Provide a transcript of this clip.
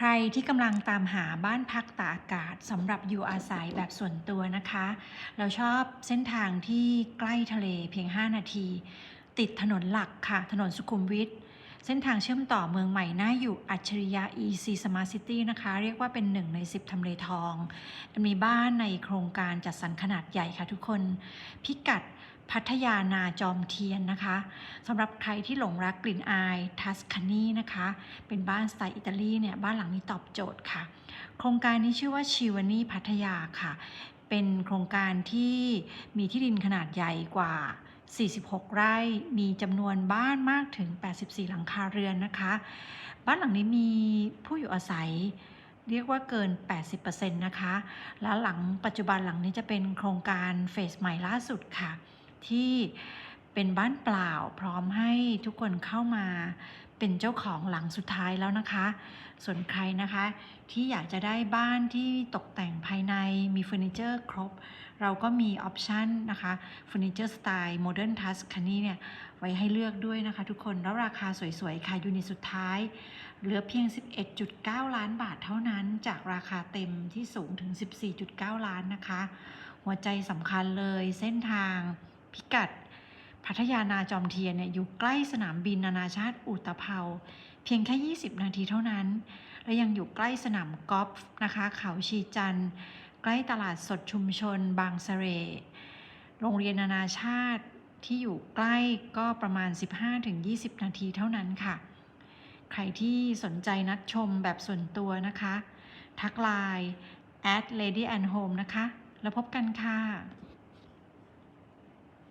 ใครที่กำลังตามหาบ้านพักตากอากาศสำหรับอยู่อาศัยแบบส่วนตัวนะคะ เราชอบเส้นทางที่ใกล้ทะเลเพียง 5 นาที ติดถนนหลักค่ะ ถนนสุขุมวิท เส้นทางเชื่อมต่อเมืองใหม่น่าอยู่อัจฉริยะ EC Smart City นะคะ เรียกว่าเป็นหนึ่งใน 10 ทำเลทอง มีบ้านในโครงการจัดสรรขนาดใหญ่ค่ะทุกคน พิกัดพัทยานาจอมเทียนนะคะสำหรับใครที่หลงรักกลิ่นอายทัสคานีนะคะ เป็นบ้านสไตล์อิตาลีเนี่ยบ้านหลังนี้ตอบโจทย์ค่ะ โครงการนี้ชื่อว่าชิวานีพัทยาค่ะ เป็นโครงการที่มีที่ดินขนาดใหญ่กว่า 46 ไร่ มีจำนวนบ้านมากถึง 84 หลังคาเรือนนะคะ บ้านหลังนี้มีผู้อยู่อาศัยเรียกว่าเกิน 80%นะคะ แล้วหลังปัจจุบันหลังนี้จะเป็นโครงการเฟสใหม่ล่าสุดค่ะ ที่ เป็นบ้านเปล่า พร้อมให้ทุกคนเข้ามาเป็นเจ้าของหลังสุดท้ายแล้วนะคะ ส่วนใครนะคะ ที่อยากจะได้บ้านที่ตกแต่งภายในมีเฟอร์นิเจอร์ครบ เราก็มีออปชันนะคะเฟอร์นิเจอร์สไตล์โมเดิร์นทัสคานีเนี่ย ไว้ให้เลือกด้วยนะคะทุกคนแล้วราคาสวยๆ ค่ะยูนิตสุดท้าย เหลือเพียง 11.9 ล้านบาทเท่านั้น จากราคาเต็มที่สูงถึง 14.9 ล้านนะคะ หัวใจสำคัญเลยเส้นทางพิกัด พัทยานาจอมเทียนเนี่ยอยู่ใกล้สนามบินนานาชาติอุตภเปาเพียงแค่ 20 นาทีเท่านั้น และยังอยู่ใกล้สนามกอล์ฟนะคะเขาชีจันใกล้ตลาดสดชุมชน บางสะเสร่โรงเรียนนานาชาติที่อยู่ใกล้ก็ประมาณ 15-20 นาทีเท่านั้นค่ะ ใครที่สนใจนัดชมแบบส่วนตัวนะคะ ทักไลน์ at lady and home นะคะ แล้วพบกันค่ะ